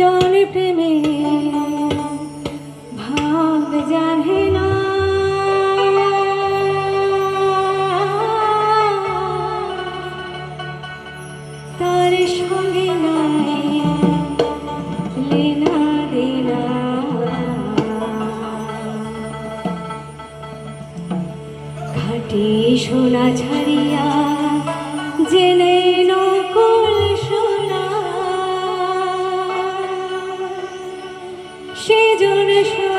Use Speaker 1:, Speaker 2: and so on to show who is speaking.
Speaker 1: জল প্রেমে ভাগ জানে না। তার সঙ্গে নাই লীলা দিনা। ঘাটি সোনা ছাড়িয়া জেনে জোরে সা